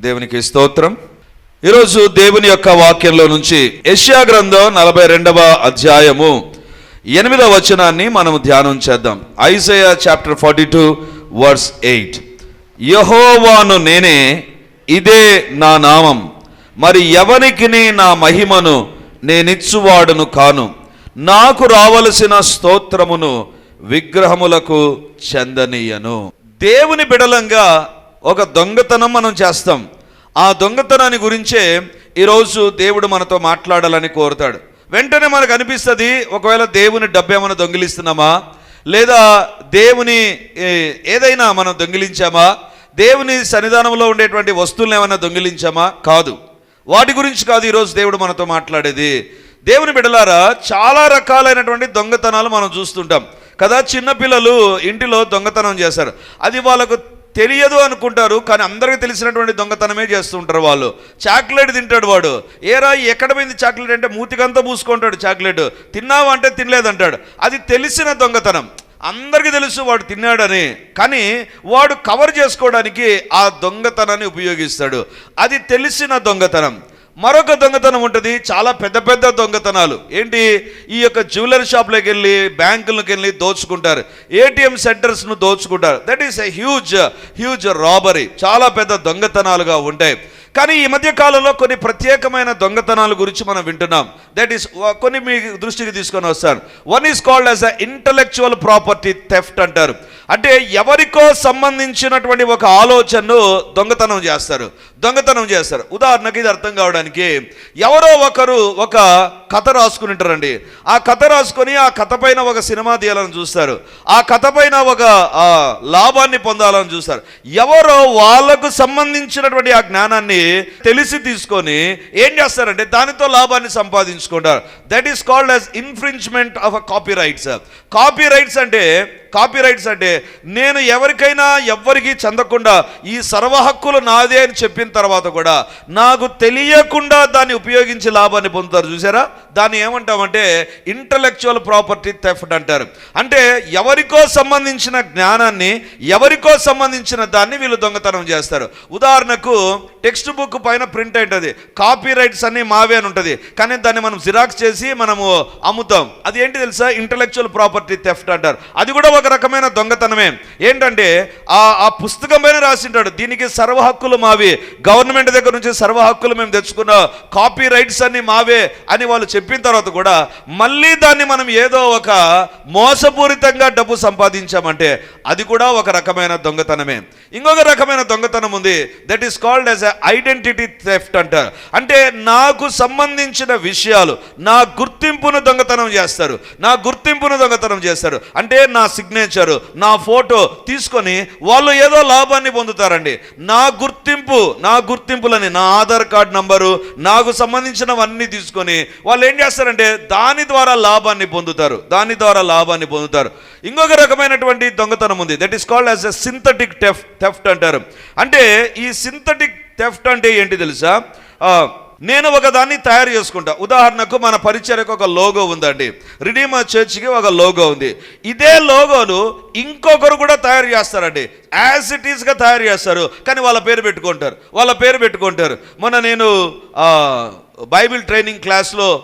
దేవునికి స్తోత్రం. ఈరోజు దేవుని యొక్క వాక్యంలో నుంచి యెషయా గ్రంథం నలభై రెండవ అధ్యాయము ఎనిమిదవ వచనాన్ని మనము ధ్యానం చేద్దాం. Isaiah chapter forty two verse eight. యహోవాను నేనే ఇదే నా నామం. మరి ఎవరికి నా మహిమను నేనిచ్చువాడును కాను. నాకు రావలసిన స్తోత్రమును విగ్రహములకు చెందనీయను. దేవుని బిడలంగా ఒక దొంగతనం మనం చేస్తాం. ఆ దొంగతనాన్ని గురించే ఈరోజు దేవుడు మనతో మాట్లాడాలని కోరుతాడు. వెంటనే మనకు అనిపిస్తుంది ఒకవేళ దేవుని డబ్బు ఏమైనా దొంగిలిస్తున్నామా? లేదా దేవుని ఏదైనా మనం దొంగిలించామా? దేవుని సన్నిధానంలో ఉండేటువంటి వస్తువులను ఏమైనా దొంగిలించామా? కాదు. వాటి గురించి కాదు ఈరోజు దేవుడు మనతో మాట్లాడేది. దేవుని బిడలారా చాలా రకాలైనటువంటి దొంగతనాలు మనం చూస్తుంటాం. కదా చిన్నపిల్లలు ఇంటిలో దొంగతనం చేశారు. అది వాళ్ళకు తెలియదు అనుకుంటారు కానీ అందరికీ తెలిసినటువంటి దొంగతనమే చేస్తుంటారు వాళ్ళు. చాక్లెట్ తింటాడు వాడు. ఏరా ఎక్కడ పోయింది చాక్లెట్ అంటే మూతికంతా పూసుకుంటాడు చాక్లెట్. తిన్నావా అంటే తినలేదంటాడు. అది తెలిసిన దొంగతనం. అందరికీ తెలుసు వాడు తిన్నాడని. కానీ వాడు కవర్ చేసుకోవడానికి ఆ దొంగతనాన్ని ఉపయోగిస్తాడు. అది తెలిసిన దొంగతనం. మరొక దొంగతనం ఉంటుంది. చాలా పెద్ద పెద్ద దొంగతనాలు. ఏంటి? ఈ యొక్క జ్యువెలరీ షాప్లోకి వెళ్ళి బ్యాంకులకు వెళ్ళి దోచుకుంటారు. ఏటీఎం సెంటర్స్ను దోచుకుంటారు. That is a huge huge robbery చాలా పెద్ద దొంగతనాలుగా ఉంటాయి. కానీ ఈ మధ్య కాలంలో కొన్ని ప్రత్యేకమైన దొంగతనాల గురించి మనం వింటున్నాం. దట్ ఈస్ కొన్ని మీ దృష్టికి తీసుకొని వస్తాను. One is called as a intellectual property theft అంటారు. అంటే ఎవరికో సంబంధించినటువంటి ఒక ఆలోచనను దొంగతనం చేస్తారు. దొంగతనం చేస్తారు. ఉదాహరణకి ఇది అర్థం కావడానికి ఎవరో ఒకరు ఒక కథ రాసుకుని ఉంటారండి. ఆ కథ రాసుకొని ఆ కథ పైన ఒక సినిమా తీయాలని చూస్తారు. ఆ కథ పైన ఒక లాభాన్ని పొందాలని చూస్తారు. ఎవరో వాళ్ళకు సంబంధించినటువంటి ఆ జ్ఞానాన్ని తెలిసి తీసుకొని ఏం చేస్తారంటే దానితో లాభాన్ని సంపాదించుకుంటారు. That is called as infringement of a copy rights copy rights అంటే కాపీ రైట్స్ అంటే నేను ఎవరికైనా ఎవ్వరికి చెందకుండా ఈ సర్వ హక్కులు నాదే అని చెప్పిన తర్వాత కూడా నాకు తెలియకుండా దాన్ని ఉపయోగించి లాభాన్ని పొందుతారు. చూసారా దాన్ని ఏమంటామంటే ఇంటలెక్చువల్ ప్రాపర్టీ థెఫ్ట్ అంటారు. అంటే ఎవరికో సంబంధించిన జ్ఞానాన్ని ఎవరికో సంబంధించిన దాన్ని వీళ్ళు దొంగతనం చేస్తారు. ఉదాహరణకు టెక్స్ట్ బుక్ పైన ప్రింట్ ఉంటుంది కాపీ రైట్స్ అన్ని మావే అని ఉంటుంది. కానీ దాన్ని మనం జిరాక్స్ చేసి మనము అమ్ముతాం. అది ఏంటి తెలుసా? ఇంటలెక్చువల్ ప్రాపర్టీ థెఫ్ట్ అంటారు. అది కూడా ఒక రకమైన దొంగతనమే. ఏంటంటే ఆ ఆ పుస్తకం పైన రాసింటాడు దీనికి సర్వ హక్కులు మావి. గవర్నమెంట్ దగ్గర నుంచి సర్వ హక్కులు మేము తెచ్చుకున్న కాపీ రైట్స్ అన్ని మావే అని వాళ్ళు చెప్పిన తర్వాత కూడా మళ్ళీ దాన్ని మనం ఏదో ఒక మోసపూరితంగా డబ్బు సంపాదించామంటే అది కూడా ఒక రకమైన దొంగతనమే. ఇంకొక రకమైన దొంగతనం ఉంది that is called as identity theft అంటారు అంటే నాకు సంబంధించిన విషయాలు నా గుర్తింపును దొంగతనం చేస్తారు. నా గుర్తింపును దొంగతనం చేస్తారు. అంటే నా సిగ్నేచరు నా ఫోటో తీసుకొని వాళ్ళు ఏదో లాభాన్ని పొందుతారండి. నా గుర్తింపు నా గుర్తింపులని నా ఆధార్ కార్డ్ నంబరు నాకు సంబంధించినవన్నీ తీసుకొని వాళ్ళు ఏం చేస్తారంటే దాని ద్వారా లాభాన్ని పొందుతారు దాని ద్వారా లాభాన్ని పొందుతారు. ఇంకొక రకమైనటువంటి దొంగతనం ఉంది. That is called as a synthetic theft theft అంటారు. అంటే ఈ సింథటిక్ థెఫ్ట్ అంటే ఏంటి తెలుసా? నేను ఒకదాన్ని తయారు చేసుకుంటా. ఉదాహరణకు మన పరిచయకు ఒక లోగో ఉందండి. రిడీమర్ చర్చ్కి ఒక లోగో ఉంది. ఇదే లోగోను ఇంకొకరు కూడా తయారు చేస్తారండి. యాజ్ ఇట్ ఈస్గా తయారు చేస్తారు. కానీ వాళ్ళ పేరు పెట్టుకుంటారు. వాళ్ళ పేరు పెట్టుకుంటారు. మొన్న నేను బైబిల్ ట్రైనింగ్ క్లాస్లో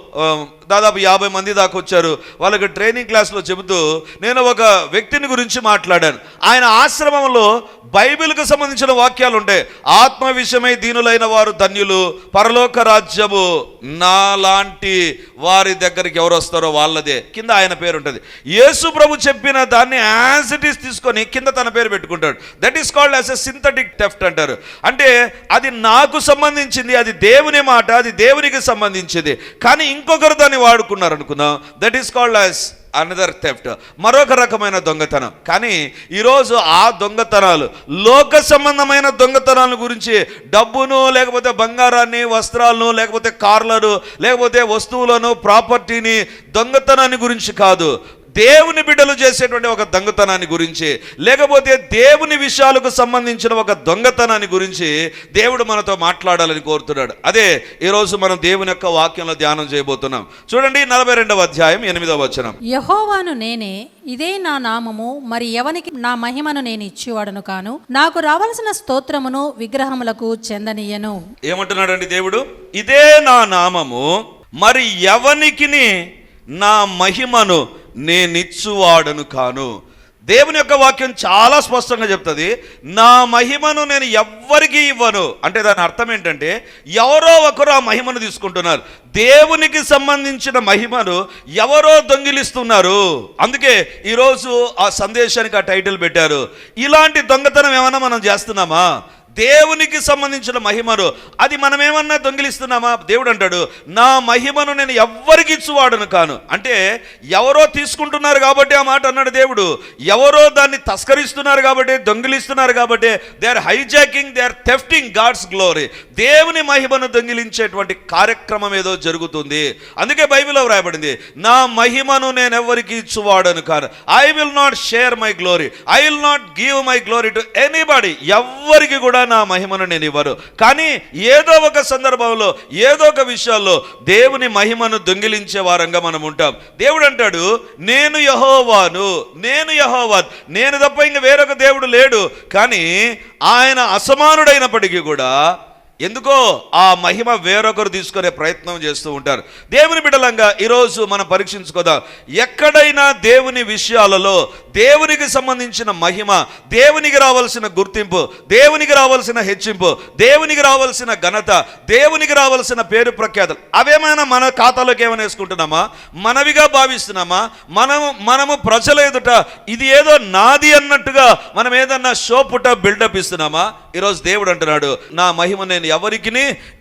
దాదాపు యాభై మంది దాకా వచ్చారు. వాళ్ళకి ట్రైనింగ్ క్లాస్లో చెబుతూ నేను ఒక వ్యక్తిని గురించి మాట్లాడాను. ఆయన ఆశ్రమంలో బైబిల్కు సంబంధించిన వాక్యాలు ఉంటాయి ఆత్మ విషయమై దీనులైన వారు ధన్యులు పరలోక రాజ్యము నాలాంటి వారి దగ్గరికి ఎవరు వస్తారో వాళ్ళదే. కింద ఆయన పేరు ఉంటుంది. యేసు ప్రభు చెప్పిన దాన్ని యాజ్ ఇట్ ఈస్ తీసుకొని కింద తన పేరు పెట్టుకుంటాడు. That is called as a synthetic theft అంటారు. అంటే అది నాకు సంబంధించింది అది దేవుని మాట అది దేవునికి సంబంధించింది. కానీ ఇంకొకరు దాన్ని వాడుకున్నారు అనుకుందాం. That is called as another theft మరొక రకమైన దొంగతనం. కానీ ఈరోజు ఆ దొంగతనాలు లోక సంబంధమైన దొంగతనాల గురించి డబ్బును లేకపోతే బంగారాన్ని వస్త్రాలను లేకపోతే కార్లను లేకపోతే వస్తువులను ప్రాపర్టీని దొంగతనాన్ని గురించి కాదు. దేవుని బిడ్డలు చేసేటువంటి ఒక దొంగతనాన్ని గురించి లేకపోతే దేవుని విషయాలకు సంబంధించిన ఒక దొంగతనాన్ని గురించి దేవుడు మనతో మాట్లాడాలని కోరుతున్నాడు. అదే ఈరోజు మనం దేవుని యొక్క వాక్యంలో ధ్యానం చేయబోతున్నాం. చూడండి నలభై రెండవ అధ్యాయం ఎనిమిదవ వచనం. యహోవాను నేనే ఇదే నా నామము మరి ఎవనికి నా మహిమను నేను ఇచ్చివాడను కాను? నాకు రావలసిన స్తోత్రమును విగ్రహములకు చెందనీయను. ఏమంటున్నాడండి దేవుడు? ఇదే నా నామము మరి ఎవనికిని నా మహిమను నేనిచ్చువాడను కాను. దేవుని యొక్క వాక్యం చాలా స్పష్టంగా చెప్తుంది నా మహిమను నేను ఎవ్వరికి ఇవ్వను. అంటే దాని అర్థం ఏంటంటే ఎవరో ఒకరు ఆ మహిమను తీసుకుంటున్నారు. దేవునికి సంబంధించిన మహిమను ఎవరో దొంగిలిస్తున్నారు. అందుకే ఈరోజు ఆ సందేశానికి ఆ టైటిల్ పెట్టారు. ఇలాంటి దొంగతనం ఏమైనా మనం చేస్తున్నామా? దేవునికి సంబంధించిన మహిమను. అది మనమేమన్నా దొంగిలిస్తున్నామా? దేవుడు అంటాడు నా మహిమను నేను ఎవ్వరికి ఇచ్చువాడను కాను. అంటే ఎవరో తీసుకుంటున్నారు కాబట్టి ఆ మాట అన్నాడు దేవుడు. ఎవరో దాన్ని తస్కరిస్తున్నారు కాబట్టి దొంగిలిస్తున్నారు కాబట్టి they are hijacking they are thefting God's glory దేవుని మహిమను దొంగిలించేటువంటి కార్యక్రమం ఏదో జరుగుతుంది. అందుకే బైబిల్లో వ్రాయబడింది నా మహిమను నేను ఎవరికి ఇచ్చువాడను కాను. I will not share my glory I will not give my glory to anybody ఎవ్వరికి కూడా నా మహిమను నేను ఇవ్వరు కానీ ఏదో ఒక సందర్భంలో ఏదో ఒక విషయాల్లో దేవుని మహిమను దొంగిలించే వారంగా మనం ఉంటాం. దేవుడు అంటాడు నేను యహోవాను నేను యహోవాన్ నేను తప్ప ఇంక వేరొక దేవుడు లేడు. కానీ ఆయన అసమానుడైనప్పటికీ కూడా ఎందుకో ఆ మహిమ వేరొకరు తీసుకునే ప్రయత్నం చేస్తూ ఉంటారు. దేవుని బిడలంగా ఈరోజు మనం పరీక్షించుకోదాం. ఎక్కడైనా దేవుని విషయాలలో దేవునికి సంబంధించిన మహిమ దేవునికి రావాల్సిన గుర్తింపు దేవునికి రావాల్సిన హెచ్చింపు దేవునికి రావాల్సిన ఘనత దేవునికి రావాల్సిన పేరు ప్రఖ్యాతలు అవేమైనా మన ఖాతాలోకి ఏమైనా వేసుకుంటున్నామా? మనవిగా భావిస్తున్నామా? మనము మనము ప్రజల ఎదుట ఇది ఏదో నాది అన్నట్టుగా మనం ఏదన్నా షో పుట్ట బిల్డప్ ఇస్తున్నామా? ఈరోజు దేవుడు అంటున్నాడు నా మహిమ నేను ఎవరికి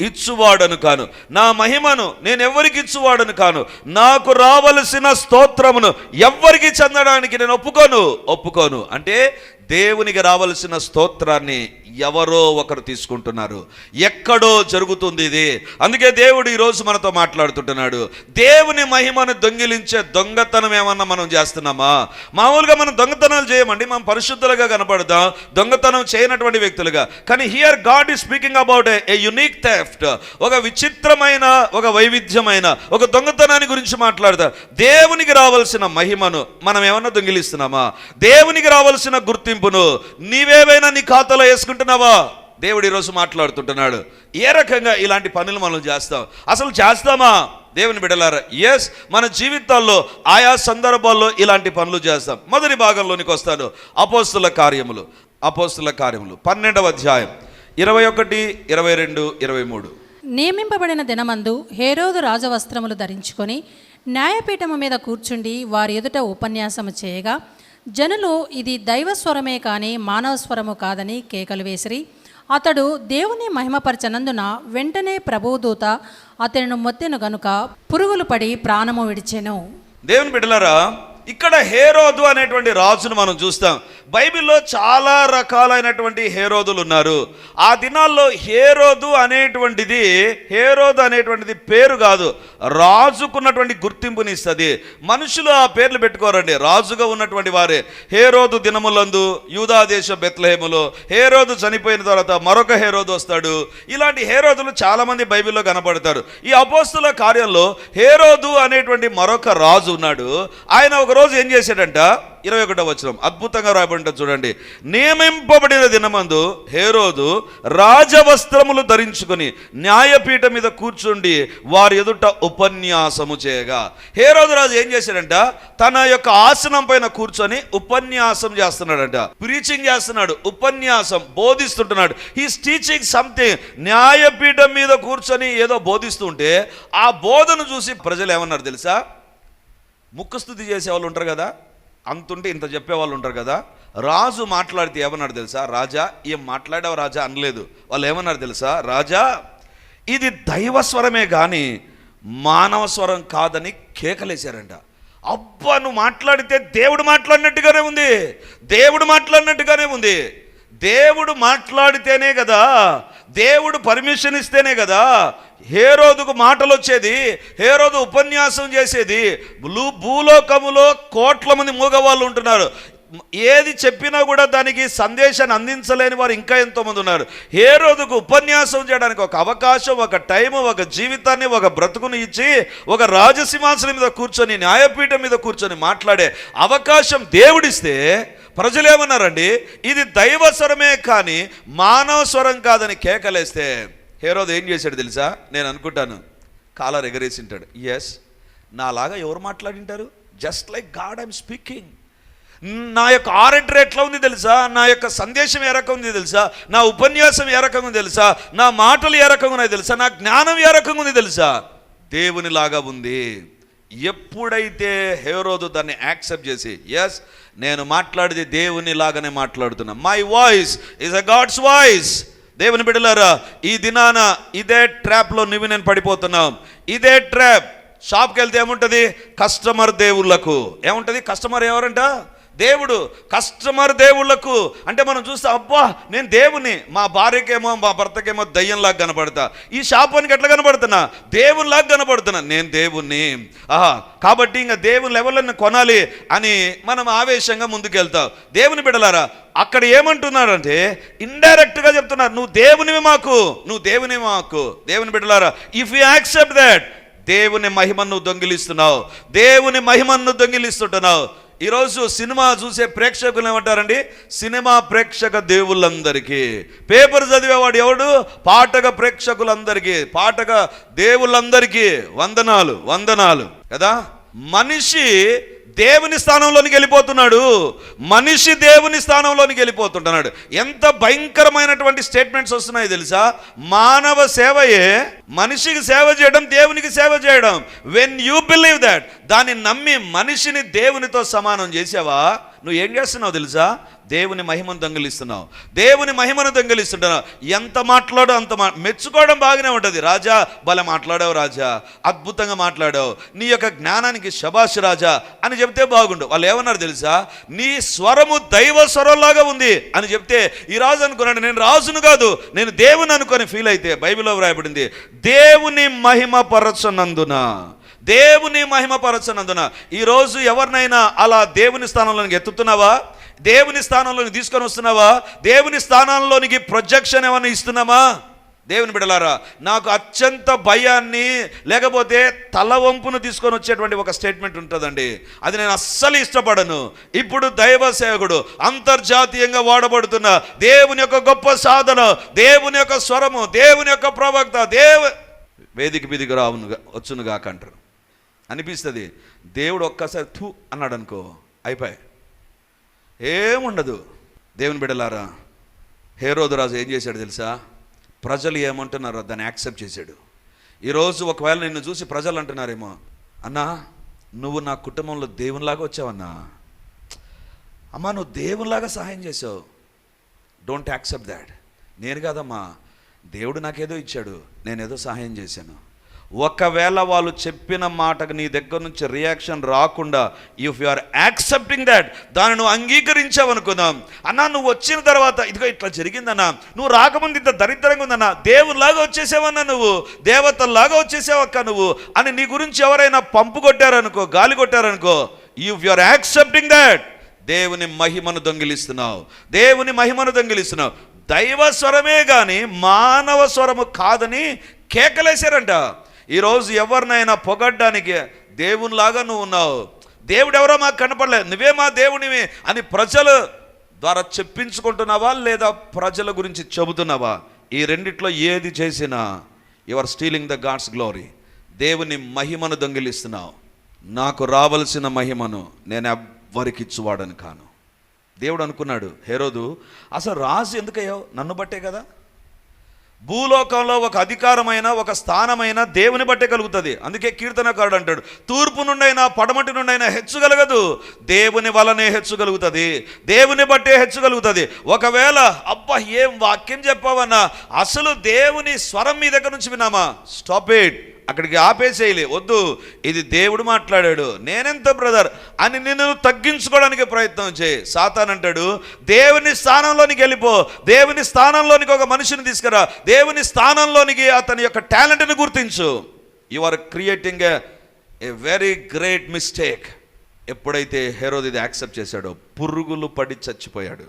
ఇచ్చువాడను కాను. నా మహిమను నేను ఎవరికి ఇచ్చువాడను కాను. నాకు రావలసిన స్తోత్రమును ఎవ్వరికి చెందడానికి నేను ఒప్పుకోను. ఒప్పుకోను. అంటే దేవునికి రావలసిన స్తోత్రాన్ని ఎవరో ఒకరు తీసుకుంటున్నారు. ఎక్కడో జరుగుతుంది ఇది. అందుకే దేవుడు ఈరోజు మనతో మాట్లాడుతుంటున్నాడు. దేవుని మహిమను దొంగిలించే దొంగతనం ఏమన్నా మనం చేస్తున్నామా? మామూలుగా మనం దొంగతనాలు చేయమండి. మనం పరిశుద్ధులుగా కనపడదాం దొంగతనం చేయనటువంటి వ్యక్తులుగా. కానీ here God is speaking about a unique theft ఒక విచిత్రమైన ఒక వైవిధ్యమైన ఒక దొంగతనాన్ని గురించి మాట్లాడతాం దేవునికి రావాల్సిన మహిమను మనం ఏమన్నా దొంగిలిస్తున్నామా? దేవునికి రావాల్సిన గుర్తింపును నీవేవైనా నీ ఖాతాలో వేసుకుంటున్నావా దేవుడు ఈరోజు మాట్లాడుతుంటున్నాడు. ఏ రకంగా ఇలాంటి పనులు మనం చేస్తాం? అసలు చేస్తామా? దేవుని బిడలారా ఎస్ మన జీవితాల్లో ఆయా సందర్భాల్లో ఇలాంటి పనులు చేస్తాం. మొదటి భాగంలోనికి వస్తాను. అపోస్తుల కార్యములు. అపోస్తుల కార్యములు. పన్నెండవ అధ్యాయం. ఇరవై ఒకటి ఇరవై రెండు ఇరవై మూడు. నియమింపబడిన దినమందు హేరోదు రాజవస్త్రములు ధరించుకొని న్యాయపీఠము మీద కూర్చుండి వారి ఎదుట ఉపన్యాసము చేయగా జనులు ఇది దైవస్వరమే కానీ మానవ స్వరము కాదని కేకలు వేసిరి. అతడు దేవుని మహిమపరచనందున వెంటనే ప్రభుదూత అతనిని మొత్తెను గనుక పురుగులు పడి ప్రాణము విడిచెను. దేవుని బిడ్డలారా ఇక్కడ హేరోదు అనేటువంటి రాజును మనం చూస్తాం. బైబిల్లో చాలా రకాలైనటువంటి హేరోదులు ఉన్నారు. ఆ దినాల్లో హేరోదు అనేటువంటిది హేరోదు అనేటువంటిది పేరు కాదు. రాజుకున్నటువంటి గుర్తింపుని ఇస్తుంది మనుషులు ఆ పేర్లు పెట్టుకోరండి. రాజుగా ఉన్నటువంటి వారే. హేరోదు దినములందు యూదా దేశ బెత్లహేములో హేరోదు చనిపోయిన తర్వాత మరొక హేరోదు వస్తాడు. ఇలాంటి హేరోదులు చాలామంది బైబిల్లో కనపడతారు. ఈ అపోస్తుల కార్యంలో హేరోదు అనేటువంటి మరొక రాజు ఉన్నాడు. ఆయన ఒకరోజు రోజు ఏం చేశాడంట? ఇరవై ఒకటో వచనం. అద్భుతంగా రాయబడి చూడండి. నియమింపబడిన దినమందు హేరోదు రాజవస్త్రములు ధరించుకొని న్యాయపీఠం మీద కూర్చుండి వారి ఎదుట ఉపన్యాసము చేయగా. హేరోదు రాజు ఏం చేశాడంట? తన యొక్క ఆసనం పైన కూర్చొని ఉపన్యాసం చేస్తున్నాడంట. ప్రీచింగ్ చేస్తున్నాడు ఉపన్యాసం బోధిస్తుంటున్నాడు. హీస్ టీచింగ్ సంథింగ్ న్యాయపీఠం మీద కూర్చొని ఏదో బోధిస్తుంటే ఆ బోధను చూసి ప్రజలు ఏమన్నారు తెలుసా? ముఖస్థుతి చేసే వాళ్ళు ఉంటారు కదా? అంతుంటే ఇంత చెప్పేవాళ్ళు ఉంటారు కదా? రాజు మాట్లాడితే ఏమన్నాడు తెలుసా? రాజా ఏం మాట్లాడావు రాజా? అనలేదు. వాళ్ళు ఏమన్నారు తెలుసా? రాజా ఇది దైవ స్వరమే కానీ మానవ స్వరం కాదని కేకలేశారంట. అబ్బా నువ్వు మాట్లాడితే దేవుడు మాట్లాడినట్టుగానే ఉంది. దేవుడు మాట్లాడినట్టుగానే ఉంది. దేవుడు మాట్లాడితేనే కదా దేవుడు పర్మిషన్ ఇస్తేనే కదా హేరోదుకు మాటలు వచ్చేది హేరోదు ఉపన్యాసం చేసేది భూ భూలోకములో కోట్ల మంది మూగవాళ్ళు ఉంటున్నారు. ఏది చెప్పినా కూడా దానికి సందేశాన్ని అందించలేని వారు ఇంకా ఎంతోమంది ఉన్నారు. ఏ రోజుకు ఉపన్యాసం చేయడానికి ఒక అవకాశం ఒక టైం ఒక జీవితాన్ని ఒక బ్రతుకుని ఇచ్చి ఒక రాజసింహాసనం మీద కూర్చొని న్యాయపీఠం మీద కూర్చొని మాట్లాడే అవకాశం దేవుడిస్తే ప్రజలు ఏమన్నారండి ఇది దైవ స్వరమే కానీ మానవ స్వరం కాదని కేకలేస్తే హేరోదు ఏం చేశాడు తెలుసా? నేను అనుకుంటాను. కాలర్ ఎగరేసింటాడు. ఎస్ నాలాగా ఎవరు మాట్లాడింటారు? Just like God I'm speaking నా యొక్క ఆరెంటర్ ఎట్లా ఉంది తెలుసా? నా యొక్క సందేశం ఏ రకంగా ఉంది తెలుసా? నా ఉపన్యాసం ఏ రకంగా ఉంది తెలుసా? నా మాటలు ఏ రకంగా ఉన్నాయి తెలుసా? నా జ్ఞానం ఏ రకంగా ఉంది తెలుసా? దేవునిలాగా ఉంది. ఎప్పుడైతే హేరోదు దాన్ని యాక్సెప్ట్ చేసి ఎస్ నేను మాట్లాడితే దేవుని లాగానే మాట్లాడుతున్నా. My voice is a God's voice దేవుని బిడ్డలారా ఈ దినాన ఇదే ట్రాప్లో నువ్వు నేను పడిపోతున్నాం ఇదే ట్రాప్ షాప్కి వెళ్తే ఏముంటుంది? కస్టమర్ దేవుళ్ళకు. ఏముంటుంది? కస్టమర్ ఎవరంట? దేవుడు కస్టమర్ దేవుళ్ళకు అంటే మనం చూస్తే అబ్బా నేను దేవుని మా భార్యకేమో మా భర్తకేమో దయ్యంలాగా కనపడతా. ఈ శాపానికి ఎట్లా కనపడుతున్నా? దేవునిలాగా కనపడుతున్నా. నేను దేవుణ్ణి. ఆహా కాబట్టి ఇంకా దేవుని లెవెల్లో కొనాలి అని మనం ఆవేశంగా ముందుకెళ్తాం. దేవుని బిడలారా అక్కడ ఏమంటున్నారంటే ఇండైరెక్ట్గా చెప్తున్నారు నువ్వు దేవునివి మాకు నువ్వు దేవునివి మాకు. దేవుని బిడ్డలారా ఇఫ్ యూ యాక్సెప్ట్ దాట్ దేవుని మహిమను దొంగిలిస్తున్నావు. దేవుని మహిమను దొంగిలిస్తుంటున్నావు. ఈరోజు సినిమా చూసే ప్రేక్షకులు ఏమంటారండి? సినిమా ప్రేక్షక దేవుళ్ళందరికీ. పేపర్ చదివేవాడు ఎవడు? పాటక ప్రేక్షకులందరికీ. పాటక దేవుళ్ళందరికీ. వందనాలు వందనాలు. కదా? మనిషి దేవుని స్థానంలోనికి వెళ్ళిపోతున్నాడు. మనిషి దేవుని స్థానంలోనికి వెళ్ళిపోతుంటున్నాడు. ఎంత భయంకరమైనటువంటి స్టేట్మెంట్స్ వస్తున్నాయి తెలుసా? మానవ సేవయే మనిషికి సేవ చేయడం దేవునికి సేవ చేయడం. వెన్ యూ బిలీవ్ దట్ దాన్ని నమ్మి మనిషిని దేవునితో సమానం చేసావా? నువ్వు ఏం చేస్తున్నావు తెలుసా? దేవుని మహిమను దొంగిలిస్తున్నావు. దేవుని మహిమను దొంగిలిస్తుంటున్నావు ఎంత మాట్లాడో అంత మా మెచ్చుకోవడం బాగానే ఉంటుంది. రాజా భలే మాట్లాడావు రాజా. అద్భుతంగా మాట్లాడావు. నీ యొక్క జ్ఞానానికి శబాష్ రాజా అని చెప్తే బాగుండు. వాళ్ళు ఏమన్నారు తెలుసా? నీ స్వరము దైవ స్వరంలాగా ఉంది అని చెప్తే ఈ రాజు అనుకున్నాడు నేను రాజును కాదు నేను దేవుని అనుకొని ఫీల్ అయితే బైబిల్లో వ్రాయబడింది దేవుని మహిమ పరచనందున దేవుని మహిమపరచనందున ఈరోజు ఎవరినైనా అలా దేవుని స్థానంలోనికి ఎత్తుతున్నావా? దేవుని స్థానంలోనికి తీసుకొని వస్తున్నావా? దేవుని స్థానంలోనికి ప్రొజెక్షన్ ఏమైనా ఇస్తున్నామా? దేవుని బిడలారా నాకు అత్యంత భయాన్ని లేకపోతే తల వంపును తీసుకొని వచ్చేటువంటి ఒక స్టేట్మెంట్ ఉంటుందండి. అది నేను అస్సలు ఇష్టపడను. ఇప్పుడు దైవ సేవకుడు అంతర్జాతీయంగా వాడబడుతున్న దేవుని యొక్క గొప్ప సాధన దేవుని యొక్క స్వరము దేవుని యొక్క ప్రవక్త దేవు వేదిక మీదికి రావునుగా వచ్చునుగా అంటారు. అనిపిస్తుంది. దేవుడు ఒక్కసారి థూ అన్నాడు అనుకో అయిపోయి ఏముండదు. దేవుని బిడ్డలారా హేరోదు రాజు ఏం చేశాడు తెలుసా? ప్రజలు ఏమంటున్నారో దాన్ని యాక్సెప్ట్ చేశాడు. ఈరోజు ఒకవేళ నిన్ను చూసి ప్రజలు అంటున్నారేమో అన్నా నువ్వు నా కుటుంబంలో దేవునిలాగా వచ్చావన్నా. అమ్మా నువ్వు దేవునిలాగా సహాయం చేసావు డోంట్ యాక్సెప్ట్ దాట్ నేను కాదమ్మా దేవుడు నాకేదో ఇచ్చాడు. నేనేదో సహాయం చేశాను. ఒకవేళ వాళ్ళు చెప్పిన మాటకు నీ దగ్గర నుంచి రియాక్షన్ రాకుండా if you are accepting that దాన్ని నువ్వు అంగీకరించావు అనుకుందాం అన్నా నువ్వు వచ్చిన తర్వాత ఇదిగో ఇట్లా జరిగిందన్నా నువ్వు రాకముందు ఇంత దరిద్రంగా ఉందన్నా దేవునిలాగా వచ్చేసావన్నా నువ్వు దేవతల్లాగా వచ్చేసావక్క నువ్వు అని నీ గురించి ఎవరైనా పంపు కొట్టారనుకో గాలి కొట్టారనుకో if you are accepting that దేవుని మహిమను దొంగిలిస్తున్నావు. దేవుని మహిమను దొంగిలిస్తున్నావు. దైవ స్వరమే కానీ మానవ స్వరము కాదని కేకలేశారంట. ఈరోజు ఎవరినైనా పొగడ్డానికి దేవునిలాగా నువ్వు ఉన్నావు. దేవుడు ఎవరో మాకు కనపడలేదు. నువ్వే మా దేవునివి అని ప్రజలు ద్వారా చెప్పించుకుంటున్నావా లేదా ప్రజల గురించి చెబుతున్నావా? ఈ రెండిట్లో ఏది చేసినా your stealing the God's glory దేవుని మహిమను దొంగిలిస్తున్నావు. నాకు రావలసిన మహిమను నేను ఎవ్వరికి ఇచ్చువాడని కాను. దేవుడు అనుకున్నాడు హేరోదు అసలు రాజు ఎందుకయ్యావు? నన్ను బట్టే కదా? భూలోకంలో ఒక అధికారమైన ఒక స్థానమైన దేవుని బట్టే కలుగుతుంది. అందుకే కీర్తనకారుడు అంటాడు తూర్పు నుండైనా పడమటి నుండైనా హెచ్చుగలగదు. దేవుని వలనే హెచ్చుగలుగుతుంది. దేవుని బట్టే హెచ్చుగలుగుతుంది. ఒకవేళ అబ్బా ఏం వాక్యం చెప్పావన్నా అసలు దేవుని స్వరం మీ దగ్గర నుంచి విన్నామా? Stop it. అక్కడికి ఆపేసేయలే. వద్దు ఇది దేవుడు మాట్లాడాడు. నేనెంత బ్రదర్? అని నిన్ను తగ్గించుకోవడానికి ప్రయత్నం చేయి. సాతాన్ అంటాడు దేవుని స్థానంలోనికి వెళ్ళిపో. దేవుని స్థానంలోనికి ఒక మనిషిని తీసుకురా. దేవుని స్థానంలోనికి అతని యొక్క టాలెంట్ని గుర్తించు. You are creating a very great mistake ఎప్పుడైతే హెరోద్ ఇది యాక్సెప్ట్ చేశాడో పురుగులు పడి చచ్చిపోయాడు.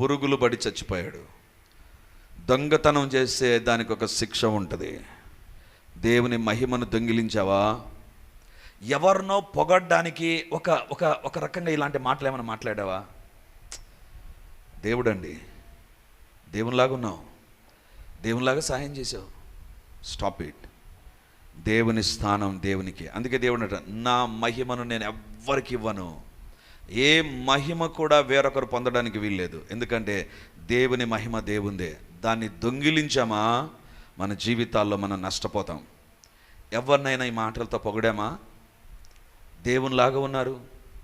పురుగులు పడి చచ్చిపోయాడు. దొంగతనం చేస్తే దానికి ఒక శిక్ష ఉంటుంది. దేవుని మహిమను దొంగిలించావా? ఎవరినో పొగడ్డానికి ఒక ఒక ఒక రకంగా ఇలాంటి మాటలు ఏమైనా మాట్లాడావా? దేవుడండి దేవునిలాగా ఉన్నావు. దేవునిలాగా సహాయం చేసావు స్టాప్ ఇట్ దేవుని స్థానం దేవునికి. అందుకే దేవుడు అంట నా మహిమను నేను ఎవ్వరికి ఇవ్వను. ఏ మహిమ కూడా వేరొకరు పొందడానికి వీల్లేదు. ఎందుకంటే దేవుని మహిమ దేవుందే. దాన్ని దొంగిలించామా? మన జీవితాల్లో మనం నష్టపోతాం. ఎవరినైనా ఈ మాటలతో పొగిడామా? దేవునిలాగా ఉన్నారు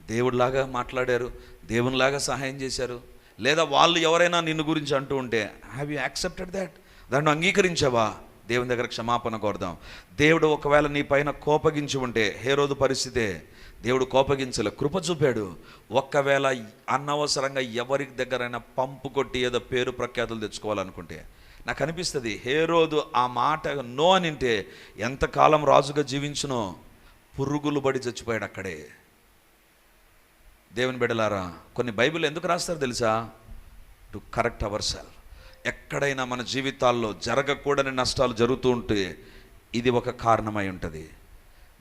దేవుడిలాగా మాట్లాడారు దేవునిలాగా సహాయం చేశారు. లేదా వాళ్ళు ఎవరైనా నిన్ను గురించి అంటూ ఉంటే హ్యావ్ యూ యాక్సెప్టెడ్ దాట్ దాన్ని అంగీకరించావా? దేవుని దగ్గర క్షమాపణ కోరదాం. దేవుడు ఒకవేళ నీ పైన కోపగించి ఉంటే హే రోజు పరిస్థితే దేవుడు కోపగించలే కృప చూపాడు. ఒక్కవేళ అనవసరంగా ఎవరి దగ్గరైనా పంపు కొట్టి ఏదో పేరు ప్రఖ్యాతులు తెచ్చుకోవాలనుకుంటే నాకు అనిపిస్తుంది హే రోజు ఆ మాట నో అని అంటే ఎంతకాలం రాజుగా జీవించునో పురుగులు పడి చచ్చిపోయాడు అక్కడే. దేవుని బిడ్డలారా కొన్ని బైబిల్ ఎందుకు రాస్తారు తెలుసా? టు కరెక్ట్ అవర్ సెల్ ఎక్కడైనా మన జీవితాల్లో జరగకూడని నష్టాలు జరుగుతూ ఉంటే ఇది ఒక కారణమై ఉంటుంది.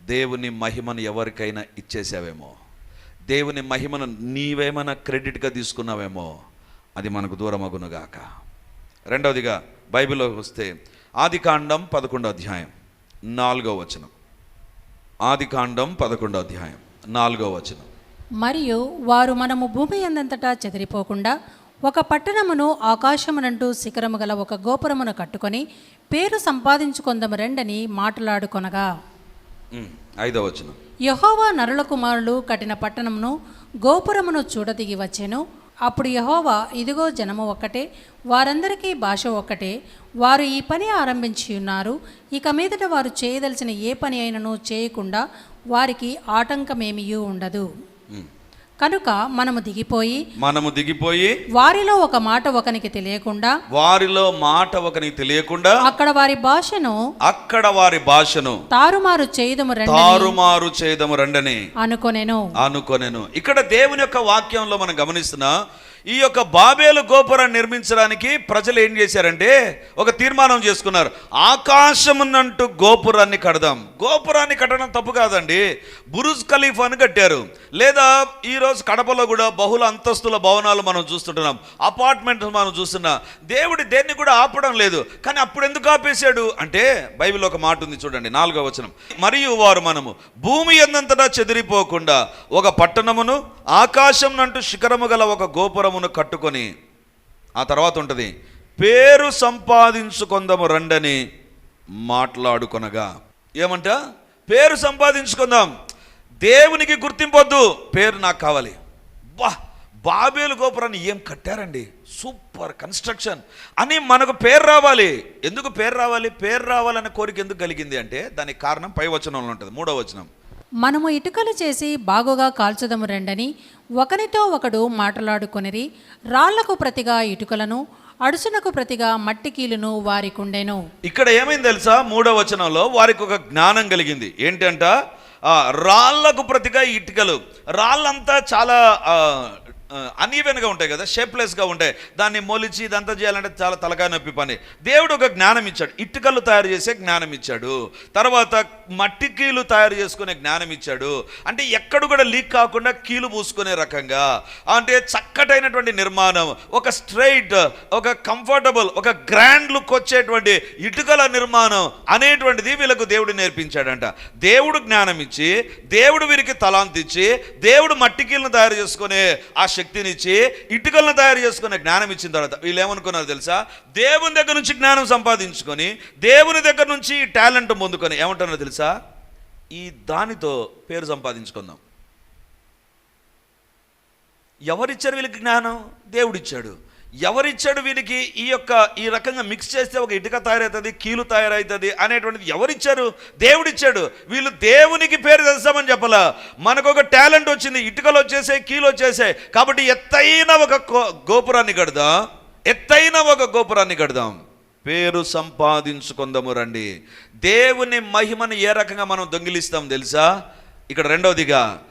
దేవుని మహిమను ఎవరికైనా ఇచ్చేసావేమో? దేవుని మహిమను నీవేమైనా క్రెడిట్గా తీసుకున్నావేమో? అది మనకు దూరమగునుగాక రెండవదిగా బైబిల్లో వస్తే ఆదికాండం పదకొండో అధ్యాయం నాలుగో వచనం. ఆదికాండం పదకొండో అధ్యాయం నాలుగో వచనం. మరియు వారు మనము భూమి అందంతటా చెదిరిపోకుండా ఒక పట్టణమును ఆకాశమునంటూ శిఖరము గల ఒక గోపురమును కట్టుకొని పేరు సంపాదించుకొందము రెండని మాట్లాడుకొనగా. ఐదో వచనం. యహోవా నరుల కుమారులు కట్టిన పట్టణమును గోపురమును చూడదిగి వచ్చెను. అప్పుడు యహోవా ఇదిగో జనము ఒక్కటే వారందరికీ భాష ఒక్కటే. వారు ఈ పని ఆరంభించి ఉన్నారు. ఇక మీదట వారు చేయదలిచిన ఏ పని అయినను చేయకుండా వారికి ఆటంకమేమీ ఉండదు. కనుక మనము దిగిపోయి మనము దిగిపోయి వారిలో ఒక మాట ఒకనికి తెలియకుండా వారిలో మాట ఒకనికి తెలియకుండా అక్కడ వారి భాషను అక్కడ వారి భాషను తారుమారు చేయదము రండి తారుమారు చేయదము రండని అనుకొనెను. అనుకొనెను. ఇక్కడ దేవుని యొక్క వాక్యంలో మనం గమనిస్తున్నా ఈ యొక్క బాబేలు గోపురాన్ని నిర్మించడానికి ప్రజలు ఏం చేశారంటే ఒక తీర్మానం చేసుకున్నారు. ఆకాశమునంటూ గోపురాన్ని కడదాం. గోపురాన్ని కట్టడం తప్పు కాదండి. బురుజ్ ఖలీఫాని కట్టారు. లేదా ఈరోజు కడపలో కూడా బహుళ అంతస్తుల భవనాలు మనం చూస్తుంటున్నాం. అపార్ట్మెంట్ మనం చూస్తున్నాం. దేవుడి దేన్ని కూడా ఆపడం లేదు. కానీ అప్పుడు ఎందుకు ఆపేశాడు? అంటే బైబిల్ ఒక మాట ఉంది చూడండి నాలుగో వచనం. మరియు వారు మనము భూమి ఎందంతటా చెదిరిపోకుండా ఒక పట్టణమును ఆకాశం నంటూ శిఖరము గల ఒక గోపురం గోపురమును కట్టుకొని ఆ తర్వాత ఉంటుంది పేరు సంపాదించుకుందాము రండని మాట్లాడుకొనగా ఏమంట? పేరు సంపాదించుకుందాం. దేవునికి గుర్తింపొద్దు. పేరు నాకు కావాలి. బా బాబేలు గోపురాన్ని ఏం కట్టారండి? Super construction. అని మనకు పేరు రావాలి. ఎందుకు పేరు రావాలి? పేరు రావాలనే కోరిక ఎందుకు కలిగింది అంటే దానికి కారణం పై వచనంలో ఉంటుంది మూడో వచనం. మనము ఇటుకలు చేసి బాగుగా కాల్చుదము రెండని ఒకనితో ఒకడు మాట్లాడుకొనిరి రాళ్ళకు ప్రతిగా ఇటుకలను అడుసునకు ప్రతిగా మట్టి కీలును వారికుండెను ఇక్కడ ఏమైంది తెలుసా? మూడో వచనంలో వారికి ఒక జ్ఞానం కలిగింది. ఏంటంట? రాళ్ళకు ప్రతిగా ఇటుకలు. రాళ్ళంతా చాలా అన్ఈవెన్గా ఉంటాయి కదా షేప్లెస్గా ఉంటాయి. దాన్ని మొలిచి ఇదంతా చేయాలంటే చాలా తలకాయ నొప్పి పని. దేవుడు ఒక జ్ఞానం ఇచ్చాడు. ఇటుకలు తయారు చేసే జ్ఞానం ఇచ్చాడు. తర్వాత మట్టి కీలు తయారు చేసుకునే జ్ఞానం ఇచ్చాడు. అంటే ఎక్కడ కూడా లీక్ కాకుండా కీలు పూసుకునే రకంగా. అంటే చక్కటైనటువంటి నిర్మాణం. ఒక స్ట్రైట్ ఒక కంఫర్టబుల్ ఒక గ్రాండ్ లుక్ వచ్చేటువంటి ఇటుకల నిర్మాణం అనేటువంటిది వీళ్ళకు దేవుడు నేర్పించాడంట. దేవుడు జ్ఞానం ఇచ్చి దేవుడు వీరికి తలాంతిచ్చి దేవుడు దేవుడు మట్టికీలను తయారు చేసుకునే ఆ శక్తినిచ్చి ఇటుకలను తయారు చేసుకునే జ్ఞానం ఇచ్చిన తర్వాత వీళ్ళు ఏమనుకున్నారు తెలుసా? దేవుని దగ్గర నుంచి జ్ఞానం సంపాదించుకొని దేవుని దగ్గర నుంచి టాలెంట్ పొందుకొని ఏమంటున్నారో తెలుసా? ఈ దానితో పేరు సంపాదించుకుందాం. ఎవరిచ్చారు వీళ్ళకి జ్ఞానం? దేవుడిచ్చాడు. ఎవరిచ్చాడు వీరికి ఈ యొక్క ఈ రకంగా మిక్స్ చేస్తే ఒక ఇటుక తయారవుతుంది కీలు తయారవుతుంది అనేటువంటిది ఎవరిచ్చారు? దేవుడిచ్చాడు. వీళ్ళు దేవునికి పేరు తెలుసామని చెప్పలా? మనకు ఒక టాలెంట్ వచ్చింది. ఇటుకలు వచ్చేసాయి కీలు వచ్చేసాయి. కాబట్టి ఎత్తైన ఒక గో- గోపురాన్ని కడదాం. ఎత్తైన ఒక గోపురాన్ని కడదాం. పేరు సంపాదించుకుందాము రండి. దేవుని మహిమను ఏ రకంగా మనం దొంగిలిస్తాం తెలుసా? ఇక్కడ రెండవదిగా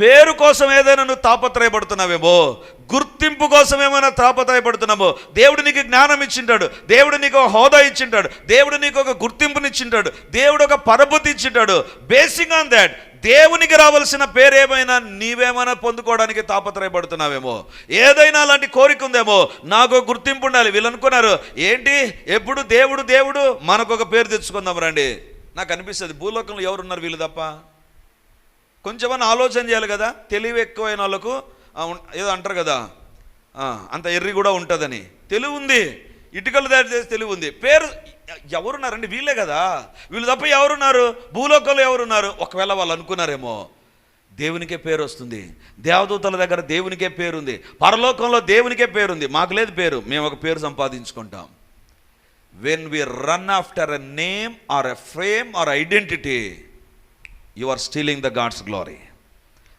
పేరు కోసం ఏదైనా నువ్వు తాపత్రయపడుతున్నావేమో గుర్తింపు కోసం ఏమైనా తాపత్రయపడుతున్నామో దేవుడు నీకు జ్ఞానం ఇచ్చింటాడు దేవుడు నీకు ఒక హోదా ఇచ్చింటాడు దేవుడు నీకు ఒక గుర్తింపునిచ్చింటాడు దేవుడు ఒక పరపతి ఇచ్చింటాడు. బేసింగ్ ఆన్ దాట్ దేవునికి రావాల్సిన పేరు ఏమైనా నీవేమైనా పొందుకోవడానికి తాపత్రయపడుతున్నావేమో ఏదైనా అలాంటి కోరిక ఉందేమో నాకు గుర్తింపు ఉండాలి. వీళ్ళు అనుకున్నారు ఏంటి? ఎప్పుడు దేవుడు దేవుడు మనకు ఒక పేరు తెచ్చుకుందాం రండి. నాకు అనిపిస్తుంది భూలోకంలో ఎవరున్నారు వీళ్ళు తప్ప? కొంచెమన్నా ఆలోచన చేయాలి కదా. తెలివి ఎక్కువైన వాళ్ళకు ఏదో అంటారు కదా. అంత ఎర్రి కూడా ఉంటుందని. తెలివి ఉంది. ఇటుకలు తయారు చేసి తెలివి ఉంది. పేరు ఎవరున్నారండి? వీళ్ళే కదా. వీళ్ళు తప్ప ఎవరున్నారు? భూలోకంలో ఎవరున్నారు? ఒకవేళ వాళ్ళు అనుకున్నారేమో. దేవునికే పేరు వస్తుంది. దేవదూతల దగ్గర దేవునికే పేరుంది పరలోకంలో దేవునికే పేరుంది మాకు లేదు పేరు. మేము ఒక పేరు సంపాదించుకుంటాం. When we run after a name or a frame or identity you are stealing the God's glory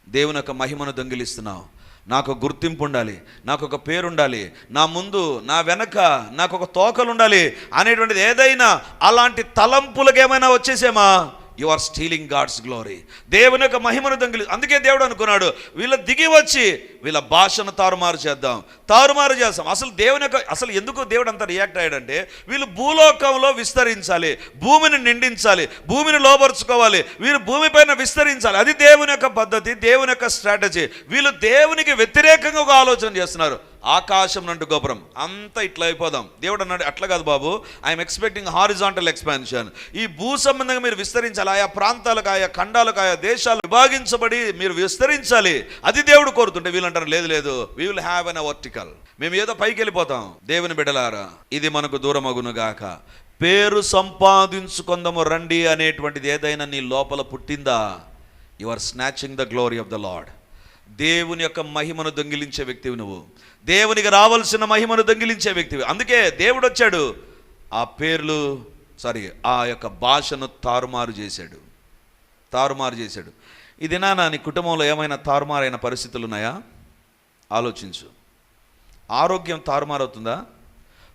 దేవుని యొక్క మహిమను దొంగిలిస్తున్నావు. నాకు గుర్తింపు ఉండాలి. నాకు ఒక పేరు ఉండాలి. నా ముందు నా వెనక నాకు ఒక తోకలు ఉండాలి అనేటువంటిది ఏదైనా అలాంటి తలంపులకు ఏమైనా వచ్చేసేమా? You are stealing God's glory దేవుని యొక్క మహిమను దొంగిలి అందుకే దేవుడు అనుకున్నాడు వీళ్ళ దిగి వచ్చి వీళ్ళ భాషను తారుమారు చేద్దాం తారుమారు చేస్తాం. అసలు దేవుని యొక్క అసలు ఎందుకు దేవుడు అంత రియాక్ట్ అయ్యాడంటే వీళ్ళు భూలోకంలో విస్తరించాలి భూమిని నిండించాలి భూమిని లోపరుచుకోవాలి వీరు భూమిపైన విస్తరించాలి. అది దేవుని యొక్క పద్ధతి దేవుని యొక్క స్ట్రాటజీ వీళ్ళు దేవునికి వ్యతిరేకంగా ఒక ఆలోచన చేస్తున్నారు. ఆకాశం నంటు గోపురం. అంతా ఇట్లా అయిపోదాం. దేవుడు అన్నాడు అట్లా కాదు బాబు ఐఎమ్ ఎక్స్పెక్టింగ్ హారిజాంటల్ ఎక్స్పాన్షన్ ఈ భూ సంబంధంగా మీరు విస్తరించాలి ఆయా ప్రాంతాలకు ఆయా ఖండాలకు ఆయా దేశాలు విభాగించబడి మీరు విస్తరించాలి. అది దేవుడు కోరుతుంటే వీళ్ళంటారు లేదు లేదు we will have an vertical మేము ఏదో పైకి వెళ్ళిపోతాం. దేవుని బిడ్డలారా ఇది మనకు దూరమగును గాక. పేరు సంపాదించుకుందాము రండి అనేటువంటిది ఏదైనా నీ లోపల పుట్టిందా? You are snatching the glory of the Lord దేవుని యొక్క మహిమను దొంగిలించే వ్యక్తివి నువ్వు. దేవునికి రావాల్సిన మహిమను దొంగిలించే వ్యక్తివి. అందుకే దేవుడు వచ్చాడు. ఆ పేర్లు సారీ ఆ యొక్క భాషను తారుమారు చేశాడు. తారుమారు చేశాడు. ఇది నా నీ కుటుంబంలో ఏమైనా తారుమారైన పరిస్థితులు ఉన్నాయా? ఆలోచించు. ఆరోగ్యం తారుమారవుతుందా?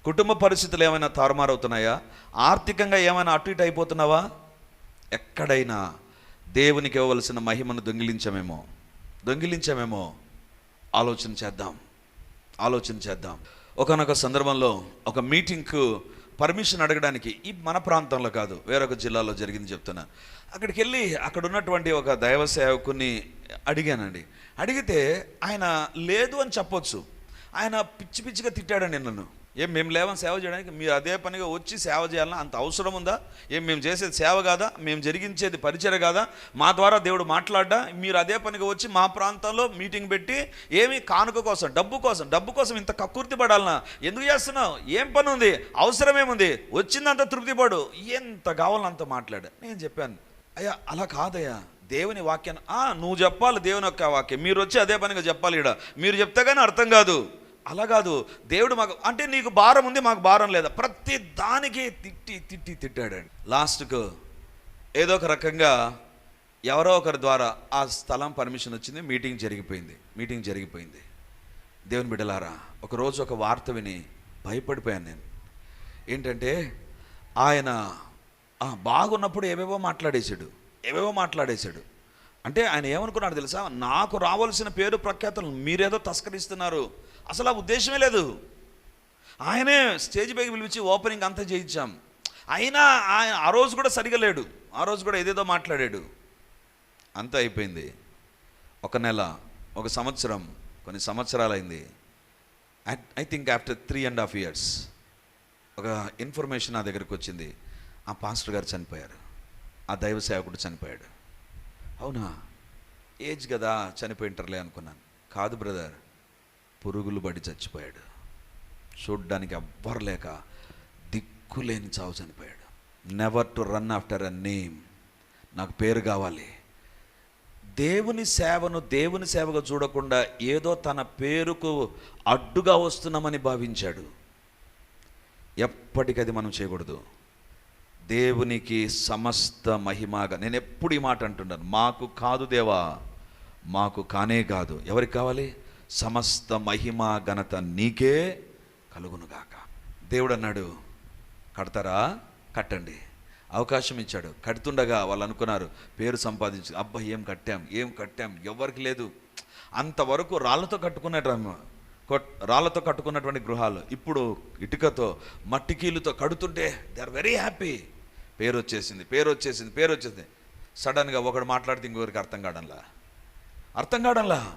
కుటుంబ పరిస్థితులు ఏమైనా తారుమారవుతున్నాయా? ఆర్థికంగా ఏమైనా అటు ఇటు అయిపోతున్నావా? ఎక్కడైనా దేవునికి ఇవ్వవలసిన మహిమను దొంగిలించమేమో. దొంగిలించామేమో. ఆలోచన చేద్దాం. ఆలోచన చేద్దాం. ఒకనొక సందర్భంలో ఒక మీటింగ్కు పర్మిషన్ అడగడానికి ఈ మన ప్రాంతంలో కాదు వేరొక జిల్లాలో జరిగింది చెప్తున్నా. అక్కడికి వెళ్ళి అక్కడ ఉన్నటువంటి ఒక దైవ సేవకుని అడిగానండి. అడిగితే ఆయన లేదు అని చెప్పొచ్చు. ఆయన పిచ్చి పిచ్చిగా తిట్టాడండి నన్ను. ఏం మేము లేవని సేవ చేయడానికి? మీరు అదే పనిగా వచ్చి సేవ చేయాలన్నా అంత అవసరం ఉందా? ఏం మేము చేసేది సేవ కాదా? మేము జరిగించేది పరిచయ కాదా? మా ద్వారా దేవుడు మాట్లాడ్డా? మీరు అదే పనిగా వచ్చి మా ప్రాంతంలో మీటింగ్ పెట్టి ఏమి కానుక కోసం డబ్బు కోసం డబ్బు కోసం ఇంత కక్కుర్తి పడాలన్నా ఎందుకు చేస్తున్నావు? ఏం పని ఉంది అవసరమేముంది? వచ్చిందంత తృప్తి పడు. ఎంత కావాలో అంత మాట్లాడా. నేను చెప్పాను. అయ్యా అలా కాదయ్యా. దేవుని వాక్యాన్ని ఆ నువ్వు చెప్పాలి దేవుని యొక్క వాక్యం. మీరు వచ్చి అదే పనిగా చెప్పాలి ఇక్కడ మీరు చెప్తే కానీ అర్థం కాదు. అలా కాదు. దేవుడు మాకు అంటే నీకు భారం ఉంది మాకు భారం లేదా? ప్రతి దానికి తిట్టి తిట్టి తిట్టాడండి. లాస్ట్కు ఏదో ఒక రకంగా ఎవరో ఒకరి ద్వారా ఆ స్థలం పర్మిషన్ వచ్చింది మీటింగ్ జరిగిపోయింది మీటింగ్ జరిగిపోయింది. దేవుని బిడ్డలారా ఒకరోజు ఒక వార్త విని భయపడిపోయాను నేను. ఏంటంటే ఆయన బాగున్నప్పుడు ఏవేవో మాట్లాడేశాడు ఏవేవో మాట్లాడేశాడు. అంటే ఆయన ఏమనుకున్నాడు తెలుసా? నాకు రావాల్సిన పేరు ప్రఖ్యాతలు మీరేదో తస్కరిస్తున్నారు. అసలు ఆ ఉద్దేశమే లేదు. ఆయనే స్టేజ్ పైకి పిలిపించి ఓపెనింగ్ అంతా చేయించాం. అయినా ఆయన ఆ రోజు కూడా సరిగా లేడు. ఆ రోజు కూడా ఏదేదో మాట్లాడాడు. అంతా అయిపోయింది. ఒక నెల ఒక సంవత్సరం కొన్ని సంవత్సరాలు అయింది I think after three and half years ఒక ఇన్ఫర్మేషన్ నా దగ్గరికి వచ్చింది. ఆ పాస్టర్ గారు చనిపోయారు. ఆ దైవ సేవకుడు చనిపోయాడు. అవునా? ఏజ్ కదా చనిపోయింటారులే అనుకున్నాను. కాదు బ్రదర్ పురుగులు పడి చచ్చిపోయాడు. చూడ్డానికి ఎవ్వరు లేక దిక్కులేని చావు చనిపోయాడు. Never to run after a name నాకు పేరు కావాలి. దేవుని సేవను దేవుని సేవగా చూడకుండా ఏదో తన పేరుకు అడ్డుగా వస్తున్నామని భావించాడు. ఎప్పటికది మనం చేయకూడదు. దేవునికి సమస్త మహిమగా నేను ఎప్పుడు ఈ మాట అంటున్నాను. మాకు కాదు దేవా మాకు కానే కాదు. ఎవరికి కావాలి? సమస్త మహిమ ఘనత నీకే కలుగునుగాక. దేవుడు అన్నాడు కడతారా? కట్టండి. అవకాశం ఇచ్చాడు. కడుతుండగా వాళ్ళు అనుకున్నారు పేరు సంపాదించు అబ్బా ఏం కట్టాం ఏం కట్టాం ఎవరికి లేదు. అంతవరకు రాళ్ళతో కట్టుకున్నట్టు కొట్ రాళ్ళతో కట్టుకున్నటువంటి గృహాలు. ఇప్పుడు ఇటుకతో మట్టికీలుతో కడుతుంటే దే ఆర్ వెరీ హ్యాపీ పేరు వచ్చేసింది పేరు వచ్చేసింది పేరు వచ్చేసింది. సడన్గా ఒకడు మాట్లాడితే ఇంకొకరికి అర్థం కావడంలా? అర్థం కావడంలా?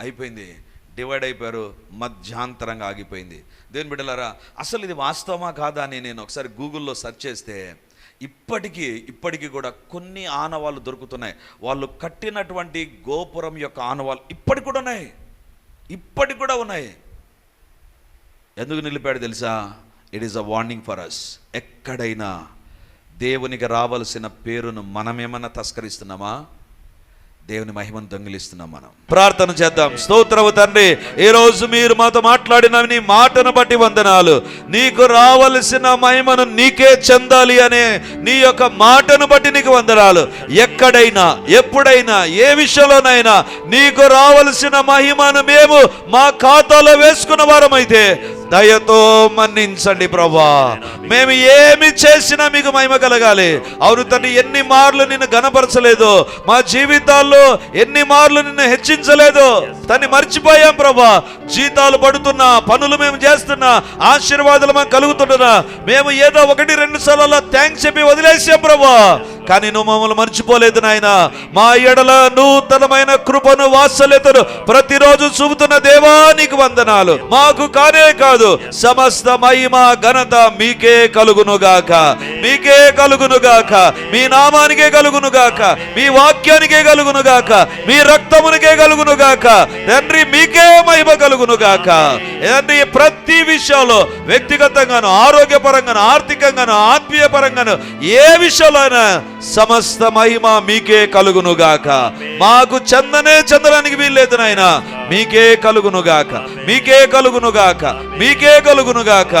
అయిపోయింది. డివైడ్ అయిపోయారు మధ్యాంతరంగా ఆగిపోయింది. దేని బిడ్డలారా అసలు ఇది వాస్తవమా కాదా అని నేను ఒకసారి గూగుల్లో సెర్చ్ చేస్తే ఇప్పటికీ ఇప్పటికీ కూడా కొన్ని ఆనవాళ్ళు దొరుకుతున్నాయి. వాళ్ళు కట్టినటువంటి గోపురం యొక్క ఆనవాళ్ళు ఇప్పటికి కూడా ఉన్నాయి. ఇప్పటికి కూడా ఉన్నాయి. ఎందుకు నిలిపాడు తెలుసా? It is a warning for us ఎక్కడైనా దేవునికి రావలసిన పేరును మనమేమన్నా తస్కరిస్తున్నామా? దేవుని మహిమను దొంగిలిస్తున్నాం మనం. ప్రార్థన చేద్దాం. స్తోత్రము తండ్రి ఈ రోజు మీరు మాతో మాట్లాడిన నీ మాటను బట్టి వందనాలు. నీకు రావలసిన మహిమను నీకే చెందాలి అనే నీ యొక్క మాటను బట్టి నీకు వందనాలు. ఎక్కడైనా ఎప్పుడైనా ఏ విషయంలోనైనా నీకు రావలసిన మహిమను మేము మా ఖాతాలో వేసుకున్న వారమైతే దయతో మన్నించండి ప్రభా మేము ఏమి చేసినా మీకు మహిమ కలగాలి. అవును తండ్రి ఎన్ని మార్లు నిన్ను గనపరచలేదు మా జీవితాల్లో ఎన్ని మార్లు నిన్ను హెచ్చించలేదు. తన్ని మర్చిపోయాం ప్రభా జీతాలు పడుతున్నా పనులు మేము చేస్తున్నా ఆశీర్వాదాలు మాకు కలుగుతుంటున్నా మేము ఏదో ఒకటి రెండు సార్లు థ్యాంక్స్ చెప్పి వదిలేసాం ప్రభా కానీ నువ్వు మమ్మల్ని మర్చిపోలేదు నాయన. మా ఎడల నూతనమైన కృపను వాత్సల్యతను ప్రతిరోజు చూపుతున్న దేవా నీకు వందనాలు. మాకు కానే కాదు సమస్త మహిమ ఘనత మీకే కలుగునుగాక. మీకే కలుగునుగాక. మీ నామానికే కలుగునుగాక. మీ వాక్యానికే కలుగునుగాక. మీ రక్తమునికే కలుగునుగాక. తండ్రి మీకే మహిమ కలుగునుగాక. తండ్రి ప్రతి విషయంలో వ్యక్తిగతంగాను ఆరోగ్యపరంగాను ఆర్థికంగాను ఆత్మీయ పరంగాను ఏ విషయంలో అయినా సమస్త మహిమ మీకే కలుగునుగాక. మాకు చందనే చందడానికి వీల్లేదు నాయన. మీకే కలుగునుగాక. మీకే కలుగునుగాక. మీకే కలుగునుగాక.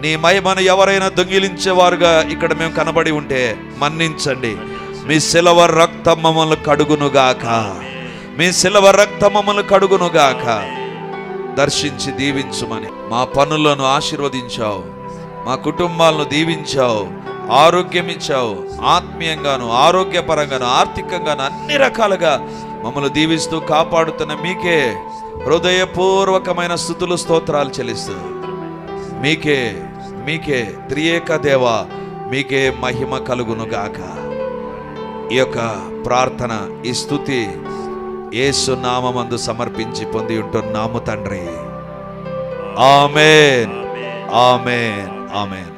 నీ మహిమను ఎవరైనా దొంగిలించేవారుగా ఇక్కడ మేము కనబడి ఉంటే మన్నించండి. మీ శిలవ రక్తం మమ్మల్ని కడుగునుగాక. మీ శిలవ రక్తం మమ్మల్ని కడుగునుగాక. దర్శించి దీవించుమని మా పనులను ఆశీర్వదించావు. మా కుటుంబాలను దీవించావు. ఆరోగ్యం ఇచ్చావు ఆత్మీయంగాను ఆరోగ్యపరంగాను ఆర్థికంగాను అన్ని రకాలుగా మమ్మల్ని దీవిస్తూ కాపాడుతున్న మీకే హృదయపూర్వకమైన స్థుతులు స్తోత్రాలు చెల్లిస్తూ మీకే మీకే త్రియేక దేవ మీకే మహిమ కలుగును గాక ఈ యొక్క ప్రార్థన ఈ స్థుతి యేసు నామమందు సమర్పించి పొంది ఉంటున్నాము తండ్రి. Amen. Amen. Amen.